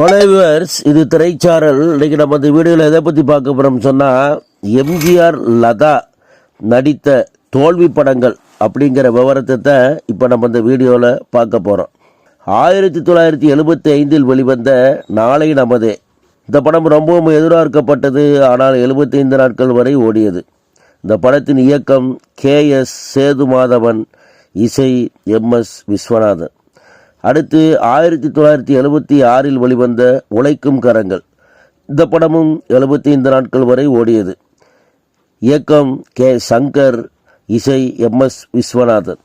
Followers இது திரைச்சாரல். இன்னைக்கு நம்ம இந்த வீடியோவில் எதை பற்றி பார்க்க போகிறோம் சொன்னால் எம்ஜிஆர் லதா நடித்த தோல்வி படங்கள் அப்படிங்கிற விவரத்தை தான் இப்போ நம்ம இந்த வீடியோவில் பார்க்க போகிறோம் ஆயிரத்தி தொள்ளாயிரத்தி எழுபத்தி ஐந்தில் வெளிவந்த நாளை நமதே. இந்த படம் ரொம்பவும் எதிர்பார்க்கப்பட்டது ஆனால் 75 நாட்கள் வரை ஓடியது. இந்த படத்தின் இயக்கம் கே எஸ் சேதுமாதவன் இசை எம் எஸ் விஸ்வநாதன். அடுத்து ஆயிரத்தி தொள்ளாயிரத்தி எழுபத்தி ஆறில் வெளிவந்த உழைக்கும் கரங்கள். இந்த படமும் 75 நாட்கள் வரை ஓடியது. இயக்கம் கே. சங்கர் இசை எம். எஸ். விஸ்வநாதன்.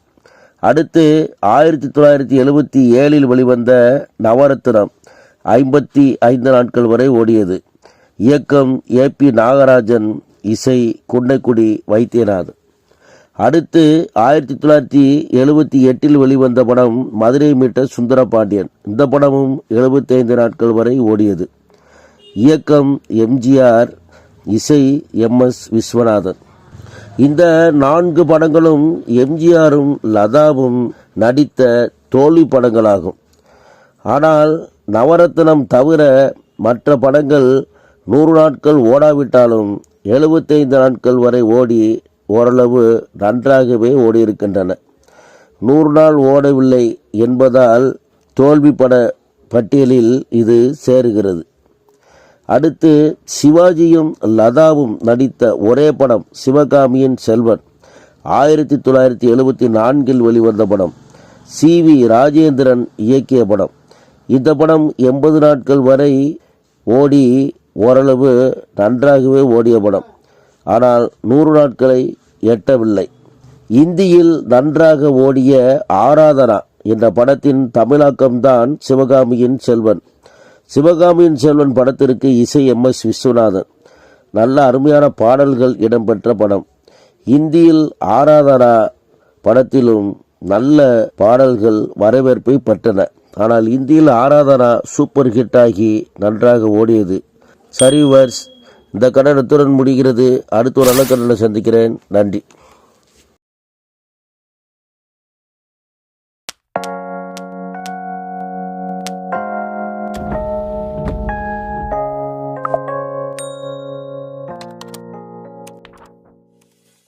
அடுத்து ஆயிரத்தி தொள்ளாயிரத்தி எழுபத்தி ஏழில் வெளிவந்த நவரத்னம் ஐம்பத்தி ஐந்து நாட்கள் வரை ஓடியது. இயக்கம் ஏ. பி. நாகராஜன் இசை குன்னைக்குடி வைத்தியநாதன். அடுத்து ஆயிரத்தி தொள்ளாயிரத்தி எழுபத்தி எட்டில் வெளிவந்த படம் மதுரை மீட்ட சுந்தரபாண்டியன். இந்த படமும் 75 நாட்கள் வரை ஓடியது. இயக்கம் எம்ஜிஆர் இசை எம் எஸ் விஸ்வநாதன். இந்த நான்கு படங்களும் எம்ஜிஆரும் லதாவும் நடித்த தோல்வி படங்களாகும். ஆனால் நவரத்னம் தவிர மற்ற படங்கள் நூறு நாட்கள் ஓடாவிட்டாலும் 75 நாட்கள் வரை ஓடி ஓரளவு நன்றாகவே ஓடியிருக்கின்றன. நூறு நாள் ஓடவில்லை என்பதால் தோல்வி பட பட்டியலில் இது சேருகிறது. அடுத்து சிவாஜியும் லதாவும் நடித்த ஒரே படம் சிவகாமியின் செல்வன் ஆயிரத்தி தொள்ளாயிரத்தி எழுபத்தி நான்கில் வெளிவந்த படம். சி வி ராஜேந்திரன் இயக்கிய படம். இந்த படம் எண்பது நாட்கள் வரை ஓடி ஓரளவு நன்றாகவே ஓடிய படம். ஆனால் நூறு நாட்களை எட்டவில்லை. இந்தியில் நன்றாக ஓடிய ஆராதனா என்ற படத்தின் தமிழாக்கம்தான் சிவகாமியின் செல்வன். சிவகாமியின் செல்வன் படத்திற்கு இசை எம். எஸ். விஸ்வநாதன். நல்ல அருமையான பாடல்கள் இடம்பெற்ற படம். இந்தியில் ஆராதனா படத்திலும் நல்ல பாடல்கள் வரவேற்பை பெற்றன. ஆனால் இந்தியில் ஆராதனா சூப்பர் ஹிட் ஆகி நன்றாக ஓடியது. சரிவர்ஸ் இந்த கடன் எத்துடன் முடிகிறது. அடுத்த ஒரு நல்ல கடனில் சந்திக்கிறேன். நன்றி.